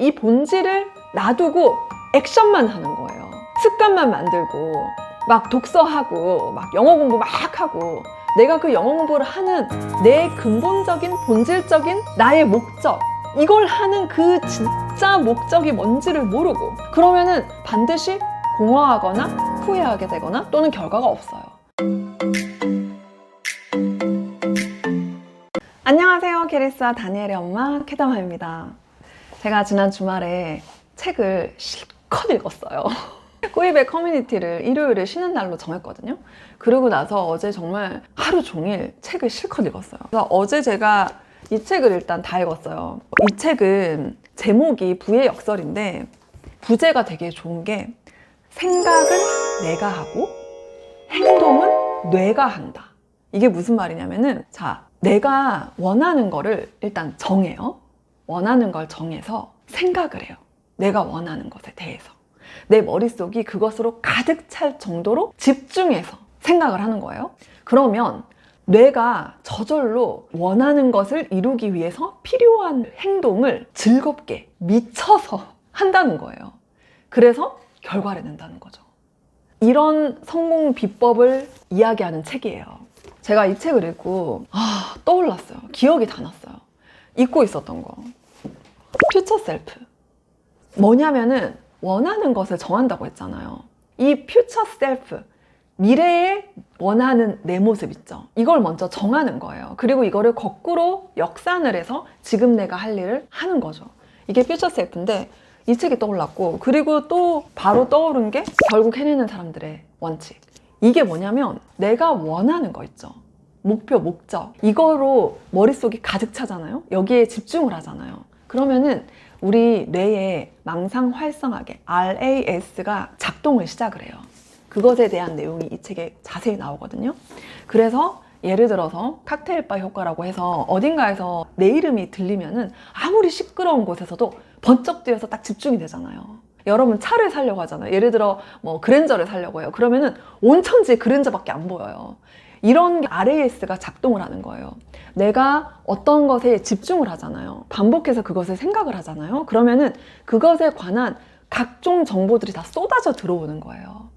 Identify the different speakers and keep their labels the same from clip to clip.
Speaker 1: 이 본질을 놔두고 액션만 하는 거예요. 습관만 만들고 막 독서하고 막 영어 공부 막 하고 내가 그 영어 공부를 하는 내 근본적인 본질적인 나의 목적 이걸 하는 그 진짜 목적이 뭔지를 모르고 그러면은 반드시 공허하거나 후회하게 되거나 또는 결과가 없어요. 안녕하세요. 게리스와 다니엘의 엄마 캐다마입니다. 제가 지난 주말에 책을 실컷 읽었어요. 꾸이백 커뮤니티를 일요일에 쉬는 날로 정했거든요. 그러고 나서 어제 정말 하루 종일 책을 실컷 읽었어요. 그래서 어제 제가 이 책을 일단 다 읽었어요. 이 책은 제목이 부의 역설인데 부제가 되게 좋은 게 생각은 내가 하고 행동은 뇌가 한다. 이게 무슨 말이냐면은 자, 내가 원하는 거를 일단 정해요. 원하는 걸 정해서 생각을 해요. 내가 원하는 것에 대해서. 내 머릿속이 그것으로 가득 찰 정도로 집중해서 생각을 하는 거예요. 그러면 뇌가 저절로 원하는 것을 이루기 위해서 필요한 행동을 즐겁게 미쳐서 한다는 거예요. 그래서 결과를 낸다는 거죠. 이런 성공 비법을 이야기하는 책이에요. 제가 이 책을 읽고 아, 떠올랐어요. 기억이 다 났어요. 잊고 있었던 거. 퓨처 셀프. 뭐냐면은 원하는 것을 정한다고 했잖아요. 이 퓨처 셀프. 미래에 원하는 내 모습 있죠. 이걸 먼저 정하는 거예요. 그리고 이거를 거꾸로 역산을 해서 지금 내가 할 일을 하는 거죠. 이게 퓨처 셀프인데 이 책이 떠올랐고 그리고 또 바로 떠오른 게 결국 해내는 사람들의 원칙. 이게 뭐냐면 내가 원하는 거 있죠. 목표, 목적. 이거로 머릿속이 가득 차잖아요. 여기에 집중을 하잖아요. 그러면은 우리 뇌에 망상 활성하게 RAS가 작동을 시작을 해요. 그것에 대한 내용이 이 책에 자세히 나오거든요. 그래서 예를 들어서 칵테일바 효과라고 해서 어딘가에서 내 이름이 들리면은 아무리 시끄러운 곳에서도 번쩍 뛰어서 딱 집중이 되잖아요. 여러분 차를 사려고 하잖아요. 예를 들어 뭐 그랜저를 사려고 해요. 그러면은 온 천지에 그랜저밖에 안 보여요. 이런 게 RAS가 작동을 하는 거예요. 내가 어떤 것에 집중을 하잖아요. 반복해서 그것을 생각을 하잖아요. 그러면은 그것에 관한 각종 정보들이 다 쏟아져 들어오는 거예요.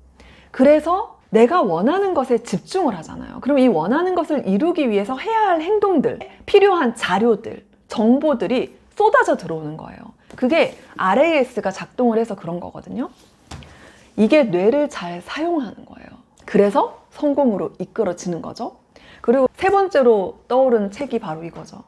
Speaker 1: 그래서 내가 원하는 것에 집중을 하잖아요. 그럼 이 원하는 것을 이루기 위해서 해야 할 행동들, 필요한 자료들, 정보들이 쏟아져 들어오는 거예요. 그게 RAS가 작동을 해서 그런 거거든요. 이게 뇌를 잘 사용하는 거예요. 그래서 성공으로 이끌어지는 거죠. 그리고 세 번째로 떠오른 책이 바로 이거죠.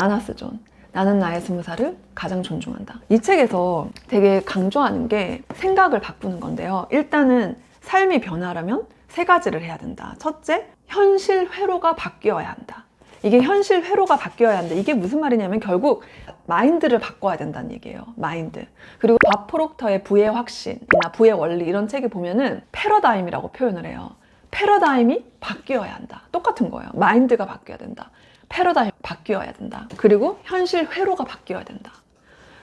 Speaker 1: 나나스 존. 나는 나의 스무 살을 가장 존중한다. 이 책에서 되게 강조하는 게 생각을 바꾸는 건데요. 일단은 삶이 변하려면 세 가지를 해야 된다. 첫째, 현실 회로가 바뀌어야 한다. 이게 현실 회로가 바뀌어야 한다. 이게 무슨 말이냐면 결국 마인드를 바꿔야 된다는 얘기예요. 마인드. 그리고 밥 프록터의 부의 확신이나 부의 원리 이런 책에 보면은 패러다임이라고 표현을 해요. 패러다임이 바뀌어야 한다. 똑같은 거예요. 마인드가 바뀌어야 된다. 패러다임 바뀌어야 된다. 그리고 현실 회로가 바뀌어야 된다.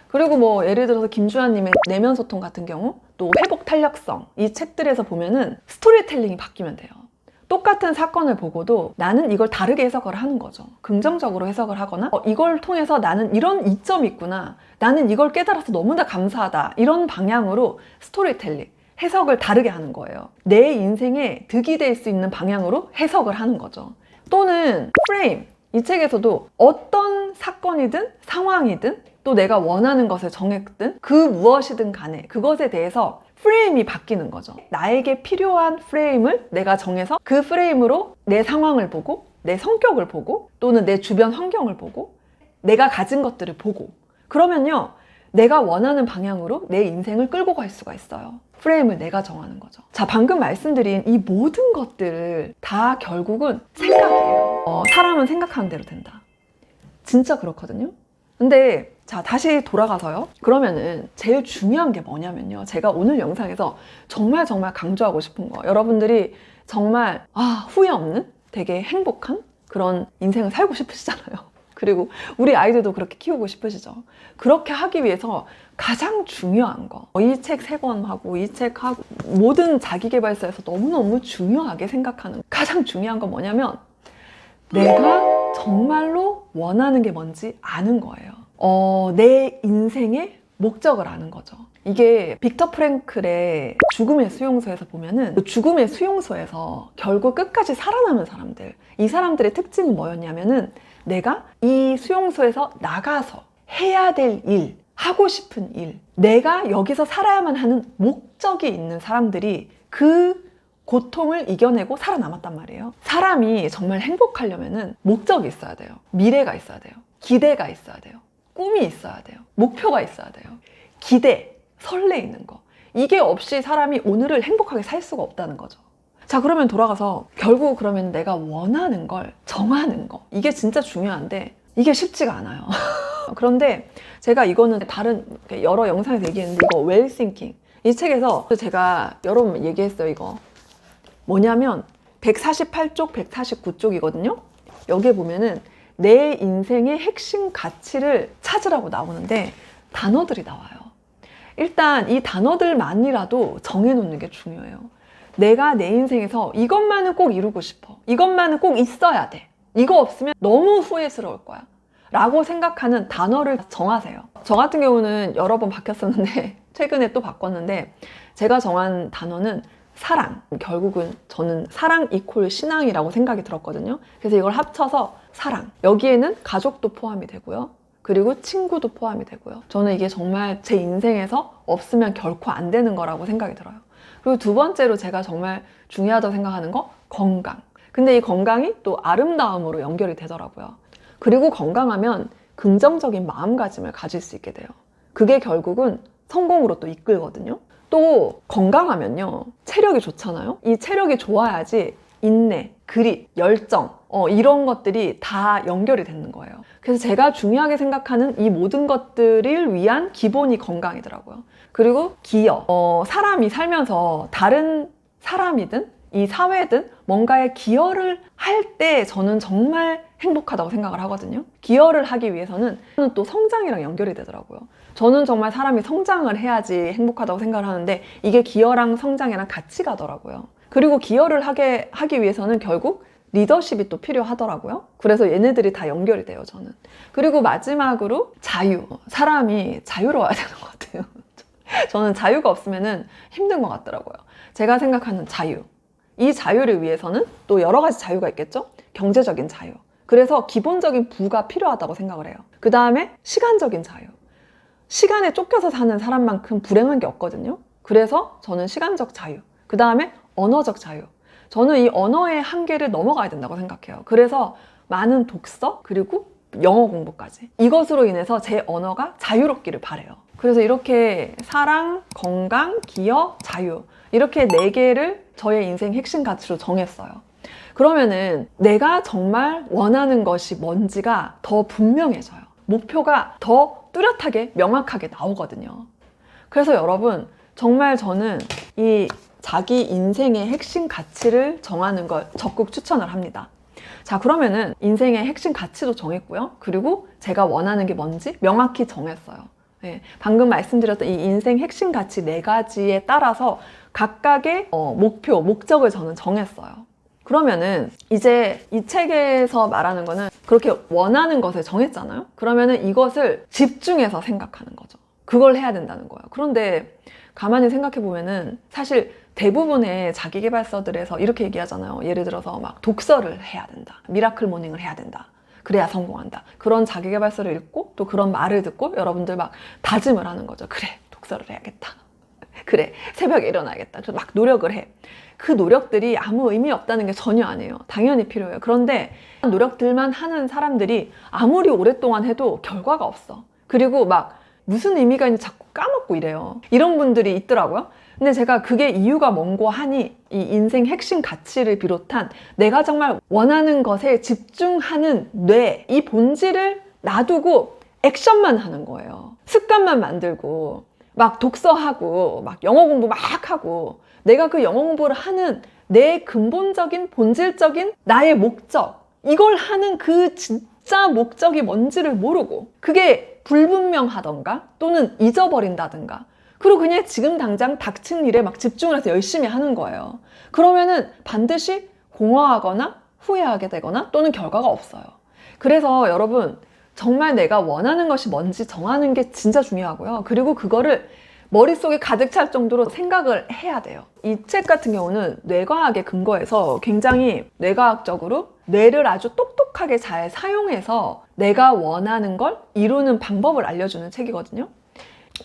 Speaker 1: 그리고 뭐 예를 들어서 김주환님의 내면 소통 같은 경우 또 회복 탄력성 이 책들에서 보면은 스토리텔링이 바뀌면 돼요. 똑같은 사건을 보고도 나는 이걸 다르게 해석을 하는 거죠. 긍정적으로 해석을 하거나 어, 이걸 통해서 나는 이런 이점이 있구나. 나는 이걸 깨달아서 너무나 감사하다. 이런 방향으로 스토리텔링, 해석을 다르게 하는 거예요. 내 인생에 득이 될 수 있는 방향으로 해석을 하는 거죠. 또는 프레임. 이 책에서도 어떤 사건이든 상황이든 또 내가 원하는 것을 정했든 그 무엇이든 간에 그것에 대해서 프레임이 바뀌는 거죠. 나에게 필요한 프레임을 내가 정해서 그 프레임으로 내 상황을 보고 내 성격을 보고 또는 내 주변 환경을 보고 내가 가진 것들을 보고 그러면요 내가 원하는 방향으로 내 인생을 끌고 갈 수가 있어요. 프레임을 내가 정하는 거죠. 자, 방금 말씀드린 이 모든 것들을 다 결국은 생각이에요. 어, 사람은 생각하는 대로 된다. 진짜 그렇거든요. 근데 자 다시 돌아가서요. 그러면은 제일 중요한 게 뭐냐면요. 제가 오늘 영상에서 정말 정말 강조하고 싶은 거. 여러분들이 정말 아 후회 없는 되게 행복한 그런 인생을 살고 싶으시잖아요. 그리고 우리 아이들도 그렇게 키우고 싶으시죠. 그렇게 하기 위해서 가장 중요한 거. 이 책 세 권 하고 이 책 하고 모든 자기개발서에서 너무너무 중요하게 생각하는 가장 중요한 건 뭐냐면 내가 정말로 원하는 게 뭔지 아는 거예요. 어, 내 인생의 목적을 아는 거죠. 이게 빅터 프랭클의 죽음의 수용소에서 보면은 그 죽음의 수용소에서 결국 끝까지 살아남은 사람들, 이 사람들의 특징은 뭐였냐면은 내가 이 수용소에서 나가서 해야 될 일, 하고 싶은 일, 내가 여기서 살아야만 하는 목적이 있는 사람들이 그 고통을 이겨내고 살아남았단 말이에요. 사람이 정말 행복하려면은 목적이 있어야 돼요. 미래가 있어야 돼요. 기대가 있어야 돼요. 꿈이 있어야 돼요. 목표가 있어야 돼요. 기대, 설레이는 거. 이게 없이 사람이 오늘을 행복하게 살 수가 없다는 거죠. 자, 그러면 돌아가서 결국 그러면 내가 원하는 걸 정하는 거. 이게 진짜 중요한데 이게 쉽지가 않아요. 그런데 제가 이거는 다른 여러 영상에서 얘기했는데 이거 웰 싱킹. 이 책에서 제가 여러 번 얘기했어요, 이거. 뭐냐면 148쪽, 149쪽이거든요. 여기에 보면은 내 인생의 핵심 가치를 찾으라고 나오는데 단어들이 나와요. 일단 이 단어들만이라도 정해놓는 게 중요해요. 내가 내 인생에서 이것만은 꼭 이루고 싶어. 이것만은 꼭 있어야 돼. 이거 없으면 너무 후회스러울 거야. 라고 생각하는 단어를 정하세요. 저 같은 경우는 여러 번 바뀌었었는데, 최근에 또 바꿨는데, 제가 정한 단어는 사랑. 결국은 저는 사랑 이콜 신앙이라고 생각이 들었거든요. 그래서 이걸 합쳐서 사랑. 여기에는 가족도 포함이 되고요. 그리고 친구도 포함이 되고요. 저는 이게 정말 제 인생에서 없으면 결코 안 되는 거라고 생각이 들어요. 그리고 두 번째로 제가 정말 중요하다고 생각하는 거 건강. 근데 이 건강이 또 아름다움으로 연결이 되더라고요. 그리고 건강하면 긍정적인 마음가짐을 가질 수 있게 돼요. 그게 결국은 성공으로 또 이끌거든요. 또 건강하면요. 체력이 좋잖아요. 이 체력이 좋아야지 인내, 그립, 열정, 어, 이런 것들이 다 연결이 되는 거예요. 그래서 제가 중요하게 생각하는 이 모든 것들을 위한 기본이 건강이더라고요. 그리고 기여. 어, 사람이 살면서 다른 사람이든 이 사회든 뭔가에 기여를 할 때 저는 정말 행복하다고 생각을 하거든요. 기여를 하기 위해서는 또 성장이랑 연결이 되더라고요. 저는 정말 사람이 성장을 해야지 행복하다고 생각을 하는데 이게 기여랑 성장이랑 같이 가더라고요. 그리고 기여를 하게 하기 위해서는 결국 리더십이 또 필요하더라고요. 그래서 얘네들이 다 연결이 돼요, 저는. 그리고 마지막으로 자유. 사람이 자유로워야 되는 것 같아요. 저는 자유가 없으면 힘든 것 같더라고요. 제가 생각하는 자유. 이 자유를 위해서는 또 여러 가지 자유가 있겠죠? 경제적인 자유. 그래서 기본적인 부가 필요하다고 생각을 해요. 그 다음에 시간적인 자유. 시간에 쫓겨서 사는 사람만큼 불행한 게 없거든요. 그래서 저는 시간적 자유. 그 다음에 언어적 자유. 저는 이 언어의 한계를 넘어가야 된다고 생각해요. 그래서 많은 독서, 그리고 영어 공부까지. 이것으로 인해서 제 언어가 자유롭기를 바래요. 그래서 이렇게 사랑, 건강, 기여, 자유. 이렇게 네 개를 저의 인생 핵심 가치로 정했어요. 그러면은 내가 정말 원하는 것이 뭔지가 더 분명해져요. 목표가 더 뚜렷하게 명확하게 나오거든요. 그래서 여러분, 정말 저는 이 자기 인생의 핵심 가치를 정하는 걸 적극 추천을 합니다. 자, 그러면은 인생의 핵심 가치도 정했고요. 그리고 제가 원하는 게 뭔지 명확히 정했어요. 네, 방금 말씀드렸던 이 인생 핵심 가치 네 가지에 따라서 각각의 어, 목표, 목적을 저는 정했어요. 그러면은 이제 이 책에서 말하는 거는 그렇게 원하는 것을 정했잖아요. 그러면은 이것을 집중해서 생각하는 거죠. 그걸 해야 된다는 거예요. 그런데 가만히 생각해 보면은 사실 대부분의 자기개발서들에서 이렇게 얘기하잖아요. 예를 들어서 막 독서를 해야 된다. 미라클 모닝을 해야 된다. 그래야 성공한다. 그런 자기개발서를 읽고 또 그런 말을 듣고 여러분들 막 다짐을 하는 거죠. 그래, 독서를 해야겠다. 그래, 새벽에 일어나야겠다. 막 노력을 해. 그 노력들이 아무 의미 없다는 게 전혀 아니에요. 당연히 필요해요. 그런데 노력들만 하는 사람들이 아무리 오랫동안 해도 결과가 없어. 그리고 막 무슨 의미가 있는지 자꾸 까먹고 이래요. 이런 분들이 있더라고요. 근데 제가 그게 이유가 뭔고 하니 이 인생 핵심 가치를 비롯한 내가 정말 원하는 것에 집중하는 뇌, 이 본질을 놔두고 액션만 하는 거예요. 습관만 만들고 막 독서하고 막 영어 공부 막 하고 내가 그 영어 공부를 하는 내 근본적인 본질적인 나의 목적 이걸 하는 그 진짜 목적이 뭔지를 모르고 그게 불분명하던가 또는 잊어버린다든가 그리고 그냥 지금 당장 닥친 일에 막 집중을 해서 열심히 하는 거예요. 그러면은 반드시 공허하거나 후회하게 되거나 또는 결과가 없어요. 그래서 여러분 정말 내가 원하는 것이 뭔지 정하는 게 진짜 중요하고요. 그리고 그거를 머릿속에 가득 찰 정도로 생각을 해야 돼요. 이 책 같은 경우는 뇌과학에 근거해서 굉장히 뇌과학적으로 뇌를 아주 똑똑하게 잘 사용해서 내가 원하는 걸 이루는 방법을 알려주는 책이거든요.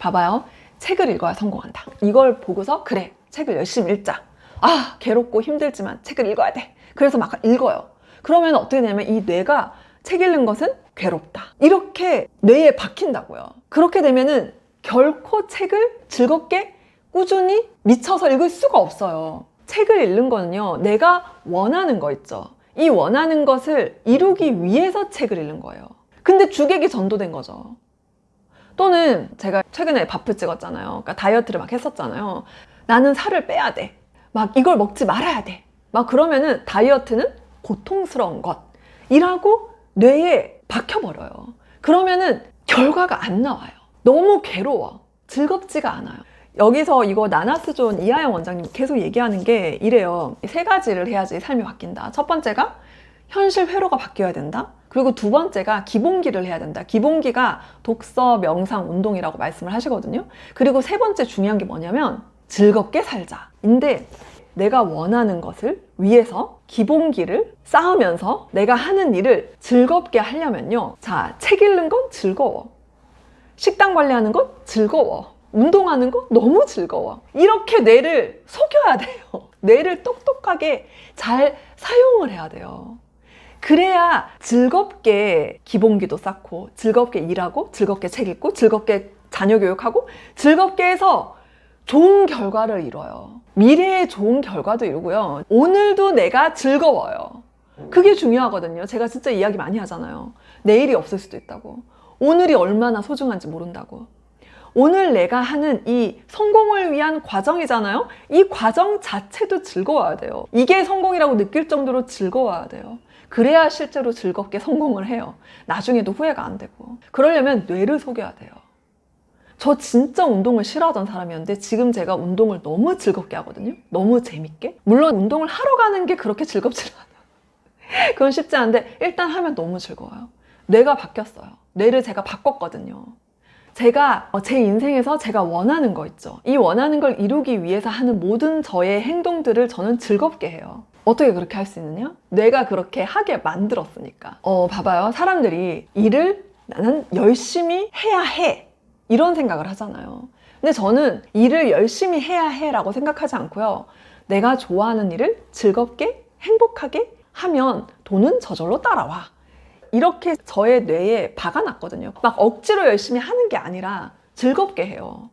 Speaker 1: 봐봐요. 책을 읽어야 성공한다. 이걸 보고서 그래 책을 열심히 읽자. 아 괴롭고 힘들지만 책을 읽어야 돼. 그래서 막 읽어요. 그러면 어떻게 되냐면 이 뇌가 책 읽는 것은 괴롭다. 이렇게 뇌에 박힌다고요. 그렇게 되면은 결코 책을 즐겁게 꾸준히 미쳐서 읽을 수가 없어요. 책을 읽는 거는요, 내가 원하는 거 있죠. 이 원하는 것을 이루기 위해서 책을 읽는 거예요. 근데 주객이 전도된 거죠. 또는 제가 최근에 밥을 찍었잖아요. 그러니까 다이어트를 막 했었잖아요. 나는 살을 빼야 돼. 막 이걸 먹지 말아야 돼. 막 그러면은 다이어트는 고통스러운 것 이라고 뇌에 박혀버려요. 그러면은 결과가 안 나와요. 너무 괴로워. 즐겁지가 않아요. 여기서 이거 나나스 존 이하영 원장님 계속 얘기하는 게 이래요. 세 가지를 해야지 삶이 바뀐다. 첫 번째가 현실 회로가 바뀌어야 된다. 그리고 두 번째가 기본기를 해야 된다. 기본기가 독서, 명상, 운동이라고 말씀을 하시거든요. 그리고 세 번째 중요한 게 뭐냐면 즐겁게 살자. 인데 내가 원하는 것을 위해서 기본기를 쌓으면서 내가 하는 일을 즐겁게 하려면요. 자, 책 읽는 건 즐거워. 식단 관리하는 건 즐거워. 운동하는 거 너무 즐거워. 이렇게 뇌를 속여야 돼요. 뇌를 똑똑하게 잘 사용을 해야 돼요. 그래야 즐겁게 기본기도 쌓고, 즐겁게 일하고, 즐겁게 책 읽고, 즐겁게 자녀 교육하고, 즐겁게 해서 좋은 결과를 이뤄요. 미래에 좋은 결과도 이루고요. 오늘도 내가 즐거워요. 그게 중요하거든요. 제가 진짜 이야기 많이 하잖아요. 내일이 없을 수도 있다고. 오늘이 얼마나 소중한지 모른다고. 오늘 내가 하는 이 성공을 위한 과정이잖아요? 이 과정 자체도 즐거워야 돼요. 이게 성공이라고 느낄 정도로 즐거워야 돼요. 그래야 실제로 즐겁게 성공을 해요. 나중에도 후회가 안 되고. 그러려면 뇌를 속여야 돼요. 저 진짜 운동을 싫어하던 사람이었는데 지금 제가 운동을 너무 즐겁게 하거든요. 너무 재밌게. 물론 운동을 하러 가는 게 그렇게 즐겁지 않아요. 그건 쉽지 않은데 일단 하면 너무 즐거워요. 뇌가 바뀌었어요. 뇌를 제가 바꿨거든요. 제가 어, 제 인생에서 제가 원하는 거 있죠. 이 원하는 걸 이루기 위해서 하는 모든 저의 행동들을 저는 즐겁게 해요. 어떻게 그렇게 할 수 있느냐? 뇌가 그렇게 하게 만들었으니까. 어, 봐봐요. 사람들이 일을 나는 열심히 해야 해. 이런 생각을 하잖아요. 근데 저는 일을 열심히 해야 해 라고 생각하지 않고요. 내가 좋아하는 일을 즐겁게 행복하게 하면 돈은 저절로 따라와. 이렇게 저의 뇌에 박아놨거든요. 막 억지로 열심히 하는 게 아니라 즐겁게 해요.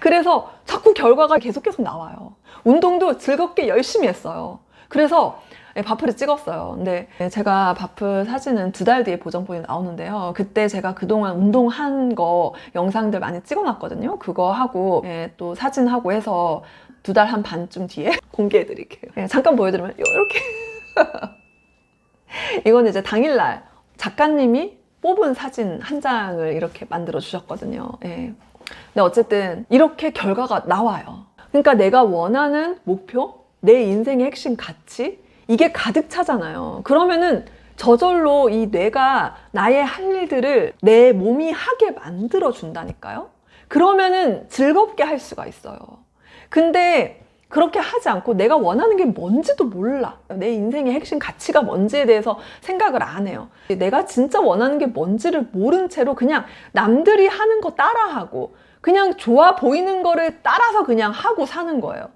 Speaker 1: 그래서 자꾸 결과가 계속 계속 나와요. 운동도 즐겁게 열심히 했어요. 그래서 바프를 찍었어요. 근데 제가 바프 사진은 두 달 뒤에 보정본이 나오는데요. 그때 제가 그동안 운동한 거 영상들 많이 찍어놨거든요. 그거 하고 예, 또 사진하고 해서 두 달 한 반쯤 뒤에 공개해드릴게요. 예, 잠깐 보여드리면 이렇게 이건 이제 당일날 작가님이 뽑은 사진 한 장을 이렇게 만들어 주셨거든요. 예. 근데 어쨌든 이렇게 결과가 나와요. 그러니까 내가 원하는 목표, 내 인생의 핵심 가치, 이게 가득 차잖아요. 그러면은 저절로 이 뇌가 나의 할 일들을 내 몸이 하게 만들어 준다니까요. 그러면은 즐겁게 할 수가 있어요. 근데 그렇게 하지 않고 내가 원하는 게 뭔지도 몰라. 내 인생의 핵심 가치가 뭔지에 대해서 생각을 안 해요. 내가 진짜 원하는 게 뭔지를 모른 채로 그냥 남들이 하는 거 따라하고 그냥 좋아 보이는 거를 따라서 그냥 하고 사는 거예요.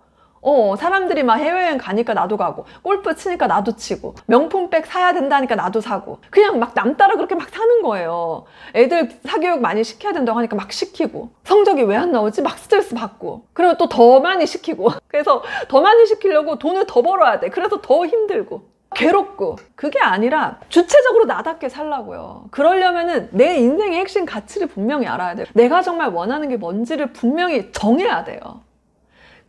Speaker 1: 어, 사람들이 막 해외여행 가니까 나도 가고, 골프 치니까 나도 치고, 명품백 사야 된다니까 나도 사고, 그냥 막 남 따라 그렇게 막 사는 거예요. 애들 사교육 많이 시켜야 된다고 하니까 막 시키고, 성적이 왜 안 나오지? 막 스트레스 받고, 그리고 또 더 많이 시키고, 그래서 더 많이 시키려고 돈을 더 벌어야 돼. 그래서 더 힘들고. 괴롭고 그게 아니라 주체적으로 나답게 살라고요. 그러려면은 내 인생의 핵심 가치를 분명히 알아야 돼요. 내가 정말 원하는 게 뭔지를 분명히 정해야 돼요.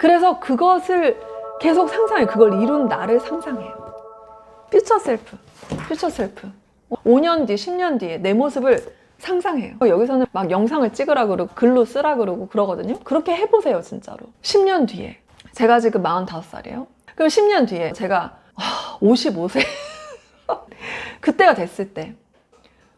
Speaker 1: 그래서 그것을 계속 상상해. 그걸 이룬 나를 상상해요. 퓨처 셀프. 퓨처 셀프. 5년 뒤, 10년 뒤에 내 모습을 상상해요. 여기서는 막 영상을 찍으라 그러고 글로 쓰라 그러고 그러거든요. 그렇게 해보세요, 진짜로. 10년 뒤에. 제가 지금 45살이에요. 그럼 10년 뒤에 제가 55세. 그때가 됐을 때.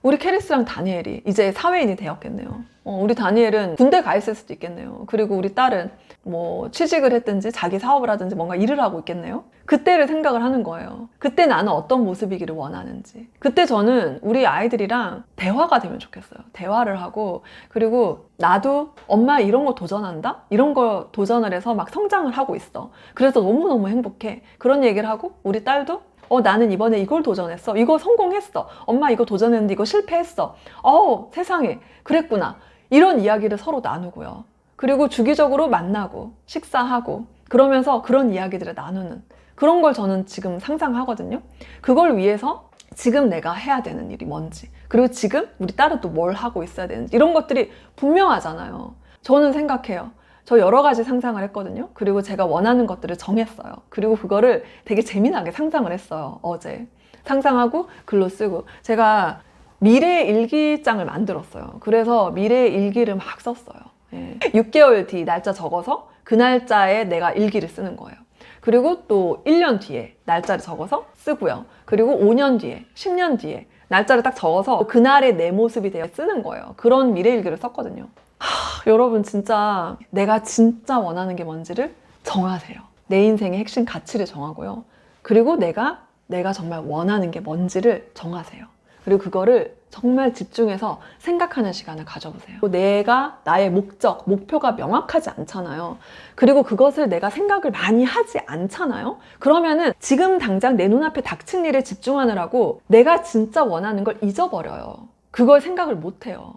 Speaker 1: 우리 캐리스랑 다니엘이 이제 사회인이 되었겠네요. 어, 우리 다니엘은 군대 가 있을 수도 있겠네요. 그리고 우리 딸은 뭐 취직을 했든지 자기 사업을 하든지 뭔가 일을 하고 있겠네요. 그때를 생각을 하는 거예요. 그때 나는 어떤 모습이기를 원하는지. 그때 저는 우리 아이들이랑 대화가 되면 좋겠어요. 대화를 하고 그리고 나도 엄마 이런 거 도전한다? 이런 거 도전을 해서 막 성장을 하고 있어. 그래서 너무너무 행복해. 그런 얘기를 하고 우리 딸도 어, 나는 이번에 이걸 도전했어. 이거 성공했어. 엄마 이거 도전했는데 이거 실패했어. 어, 세상에. 그랬구나. 이런 이야기를 서로 나누고요. 그리고 주기적으로 만나고, 식사하고, 그러면서 그런 이야기들을 나누는 그런 걸 저는 지금 상상하거든요. 그걸 위해서 지금 내가 해야 되는 일이 뭔지, 그리고 지금 우리 딸은 또 뭘 하고 있어야 되는지, 이런 것들이 분명하잖아요. 저는 생각해요. 저 여러 가지 상상을 했거든요. 그리고 제가 원하는 것들을 정했어요. 그리고 그거를 되게 재미나게 상상을 했어요. 어제. 상상하고 글로 쓰고. 제가 미래 일기장을 만들었어요. 그래서 미래 일기를 막 썼어요. 예. 6개월 뒤 날짜 적어서 그 날짜에 내가 일기를 쓰는 거예요. 그리고 또 1년 뒤에 날짜를 적어서 쓰고요. 그리고 5년 뒤에, 10년 뒤에 날짜를 딱 적어서 그날의 내 모습이 되어 쓰는 거예요. 그런 미래 일기를 썼거든요. 하, 여러분 진짜 내가 진짜 원하는 게 뭔지를 정하세요. 내 인생의 핵심 가치를 정하고요. 그리고 내가 내가 정말 원하는 게 뭔지를 정하세요. 그리고 그거를 정말 집중해서 생각하는 시간을 가져보세요. 내가 나의 목적, 목표가 명확하지 않잖아요. 그리고 그것을 내가 생각을 많이 하지 않잖아요. 그러면은 지금 당장 내 눈앞에 닥친 일에 집중하느라고 내가 진짜 원하는 걸 잊어버려요. 그걸 생각을 못 해요.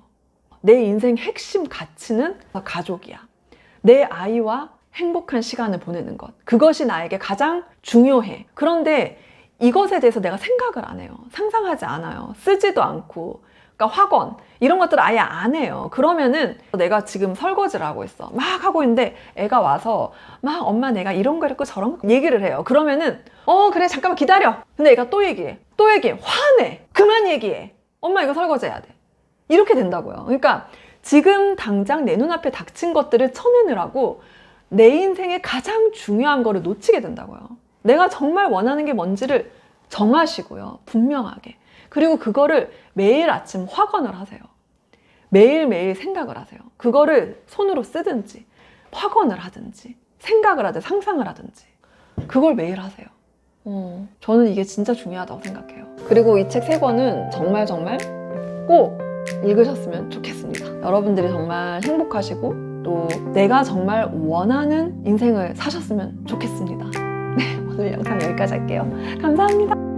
Speaker 1: 내 인생 핵심 가치는 가족이야. 내 아이와 행복한 시간을 보내는 것. 그것이 나에게 가장 중요해. 그런데 이것에 대해서 내가 생각을 안 해요. 상상하지 않아요. 쓰지도 않고. 그러니까 학원 이런 것들 아예 안 해요. 그러면은 내가 지금 설거지를 하고 있어. 막 하고 있는데 애가 와서 막 엄마 내가 이런 거 했고 저런 거 얘기를 해요. 그러면은 어 그래 잠깐만 기다려. 근데 애가 또 얘기해. 또 얘기해. 화내. 그만 얘기해. 엄마 이거 설거지 해야 돼. 이렇게 된다고요. 그러니까 지금 당장 내 눈앞에 닥친 것들을 쳐내느라고 내 인생의 가장 중요한 거를 놓치게 된다고요. 내가 정말 원하는 게 뭔지를 정하시고요. 분명하게. 그리고 그거를 매일 아침 확언을 하세요. 매일매일 생각을 하세요. 그거를 손으로 쓰든지, 확언을 하든지, 생각을 하든지, 상상을 하든지. 그걸 매일 하세요. 어, 저는 이게 진짜 중요하다고 생각해요. 그리고 이 책 세 권은 정말 정말 꼭 읽으셨으면 좋겠습니다. 여러분들이 정말 행복하시고 또 내가 정말 원하는 인생을 사셨으면 좋겠습니다. 네, 오늘 영상 여기까지 할게요. 감사합니다.